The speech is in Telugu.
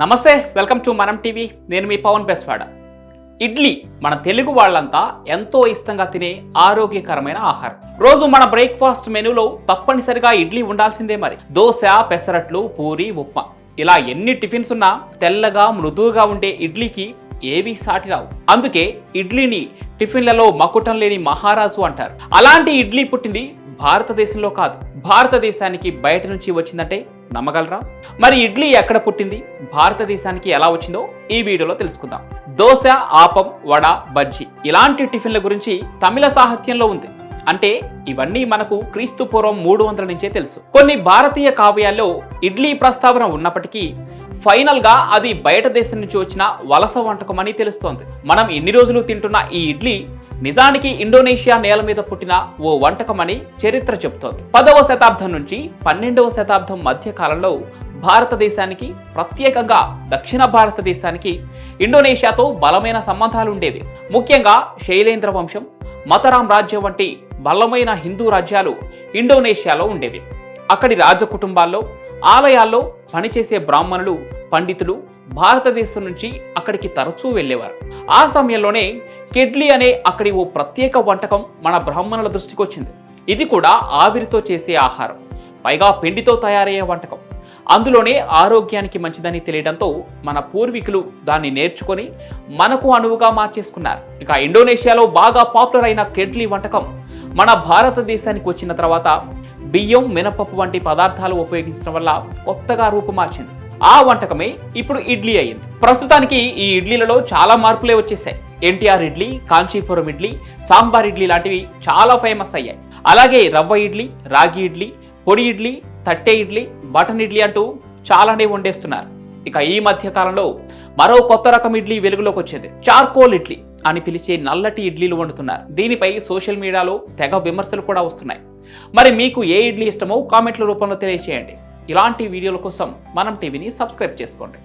నమస్తే వెల్కమ్ టు మనం టీవీ. నేను మీ పవన్ బెస్వాడ. ఇడ్లీ మన తెలుగు వాళ్ళంతా ఎంతో ఇష్టంగా తినే ఆరోగ్యకరమైన ఆహారం. రోజు మన బ్రేక్ఫాస్ట్ మెనూలో తప్పనిసరిగా ఇడ్లీ ఉండాల్సిందే మరి. దోశ పెసరట్లు పూరి ఉప్మా. ఇలా ఎన్ని టిఫిన్స్ ఉన్నా తెల్లగా మృదువుగా ఉండే ఇడ్లీకి ఏవి సాటి రావు. అందుకే ఇడ్లీని టిఫిన్లలో మకుటం లేని మహారాజు అంటారు. అలాంటి ఇడ్లీ పుట్టింది భారతదేశంలో కాదు. భారతదేశానికి బయట నుంచి వచ్చిందంటే నమ్మగలరా? మరి ఇడ్లీ ఎక్కడ పుట్టింది? భారతదేశానికి ఎలా వచ్చిందో ఈ వీడియోలో తెలుసుకుందాం. దోశ ఆపం వడ బజ్జీ ఇలాంటి టిఫిన్ల గురించి తమిళ సాహిత్యంలో ఉంది. అంటే ఇవన్నీ మనకు క్రీస్తు పూర్వం మూడు వందల నుంచే తెలుసు. కొన్ని భారతీయ కావ్యాల్లో ఇడ్లీ ప్రస్తావన ఉన్నప్పటికీ ఫైనల్గా అది బయట దేశం నుంచి వచ్చిన వలస వంటకం అని తెలుస్తోంది. మనం ఎన్ని రోజులు తింటున్న ఈ ఇడ్లీ నిజానికి ఇండోనేషియా నేల మీద పుట్టిన ఓ వంటకం అని చరిత్ర చెబుతోంది. పదవ శతాబ్దం నుంచి పన్నెండవ శతాబ్దం మధ్య కాలంలో భారతదేశానికి ప్రత్యేకంగా దక్షిణ భారతదేశానికి ఇండోనేషియాతో బలమైన సంబంధాలు ఉండేవి ముఖ్యంగా శైలేంద్ర వంశం మతరాం రాజ్యం వంటి బలమైన హిందూ రాజ్యాలు ఇండోనేషియాలో ఉండేవి. అక్కడి రాజకుటుంబాల్లో ఆలయాల్లో పనిచేసే బ్రాహ్మణులు పండితులు భారతదేశం నుంచి అక్కడికి తరచూ వెళ్ళేవారు. ఆ సమయంలోనే కెడ్లీ అనే అక్కడి ఓ ప్రత్యేక వంటకం మన బ్రాహ్మణుల దృష్టికి వచ్చింది. ఇది కూడా ఆవిరితో చేసే ఆహారం. పైగా పిండితో తయారయ్యే వంటకం. అందులోనే ఆరోగ్యానికి మంచిదని తెలియడంతో మన పూర్వీకులు దాన్ని నేర్చుకొని మనకు అనువుగా మార్చేసుకున్నారు. ఇక ఇండోనేషియాలో బాగా పాపులర్ అయిన కెడ్లీ వంటకం మన భారతదేశానికి వచ్చిన తర్వాత బియ్యం మినపప్పు వంటి పదార్థాలు ఉపయోగించడం వల్ల కొత్తగా రూపుమార్చింది. ఆ వంటకమే ఇప్పుడు ఇడ్లీ అయ్యింది. ప్రస్తుతానికి ఈ ఇడ్లీలలో చాలా మార్పులే వచ్చేసాయి ఎన్టీఆర్ ఇడ్లీ కాంచీపురం ఇడ్లీ సాంబార్ ఇడ్లీ లాంటివి చాలా ఫేమస్ అయ్యాయి. అలాగే రవ్వ ఇడ్లీ రాగి ఇడ్లీ పొడి ఇడ్లీ తట్టె ఇడ్లీ బటన్ ఇడ్లీ అంటూ చాలానే వండేస్తున్నారు. ఇక ఈ మధ్య కాలంలో మరో కొత్త రకం ఇడ్లీ వెలుగులోకి వచ్చింది. చార్కోల్ ఇడ్లీ అని పిలిచే నల్లటి ఇడ్లీలు వండుతున్నారు. దీనిపై సోషల్ మీడియాలో తెగ విమర్శలు కూడా వస్తున్నాయి. మరి మీకు ఏ ఇడ్లీ ఇష్టమో కామెంట్ల రూపంలో తెలియజేయండి ఇలాంటి వీడియోల కోసం మనం టీవీని సబ్స్క్రైబ్ చేసుకోండి.